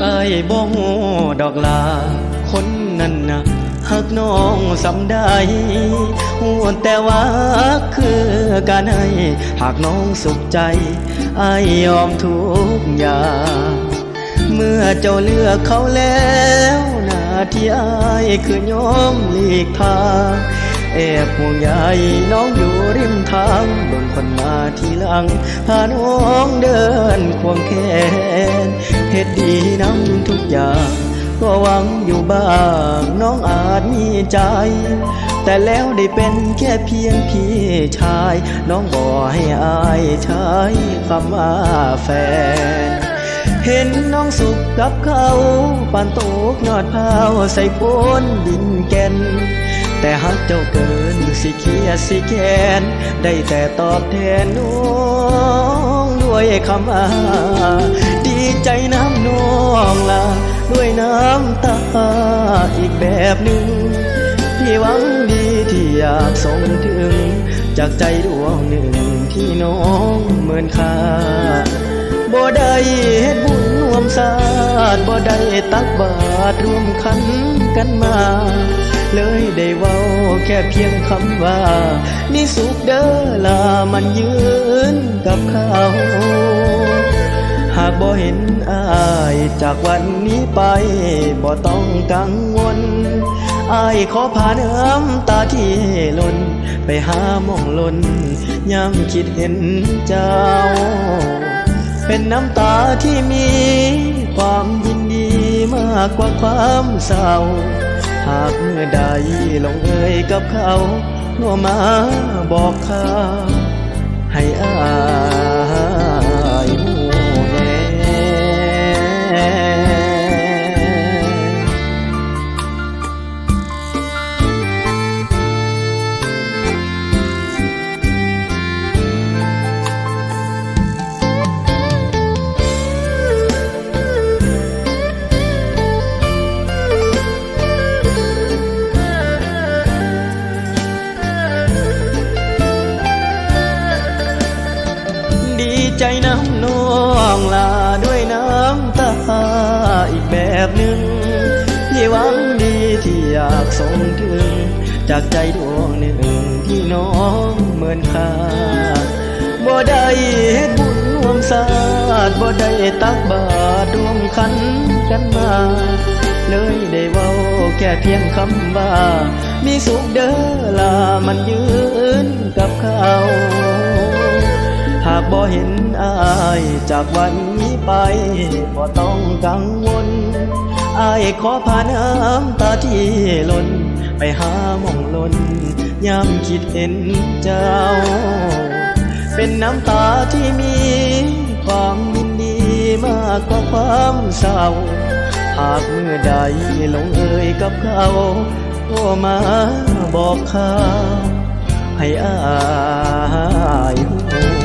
ไอ้บ่ฮู้ดอกลาคนนั้นนะ หักน้องสำได้ฮู้แต่ว่าคือการให้ หากน้องสุขใจไอยยอมทุกอย่างเมื่อเจ้าเลือกเขาแล้วหน้าที่อายคือยอมหลีกทางแอบห่วงใยน้องอยู่ริมทางโดนคนมาทีหลังพาน้องเดิ ก็หวังอยู่บ้างน้องอาจมีใจ แต่แล้วได้เป็นแค่เพียงพี่ชาย น้องบอให้อายใช้คำว่าแฟน เห็นน้องสุขกับเขาปานตกยอดพร้าใส่โคนดินแก่นแต่หักเจ้าเกินสิเคียสิแคนได้แต่ตอบแทนน้อง ด้วยคำอาดีใจน้ำ ด้วยน้ำตาอีกแบบหนึ่งที่หวังดีที่อยากส่งถึง จากใจดวงหนึ่งที่น้องเหมือนค่าบ่ได้เฮ็ดบุญรวมศาสตร์บ่ได้ตักบาตรร่วมขันกันมา เลยได้เว้าแค่เพียงคำว่ามีสุขเด้อล่ะมันยืนกับเขาากบ่เห็นอาย จากวันนี้ไปบ่ต้องกังวลอายขอพาน้ำตาที่ล่นไปหามองลนย้ำคิดเห็นเจ้า เป็นน้ำตาที่มีความยินดีมากกว่าความเศร้า หากเมื่อใดลงเอ่ยกับเขาโนมาบอกข่าให้อาย ส่งถึง จากใจดวงหนึ่งที่น้องเหมือนค่าบ่ได้เฮ็ดบุญรวมศาสตร์บ่ได้ตักบาตรรวมขันกันมา เลยได้เว้าแค่เพียงคำว่า มีสุขเด้อล่ะมันยืนกับเขาหากบ่เห็นอายจากวันนี้ไปบ่ต้องกังวล อายขอพาน้ำตาที่หล่นไปหาหมองหลนยามคิดเห็นเจ้า เป็นน้ำตาที่มีความยินดีมากกว่าความเศร้า หากเมื่อใดลงเอ่ยกับเขาโทรมาบอกข่าวให้อายหู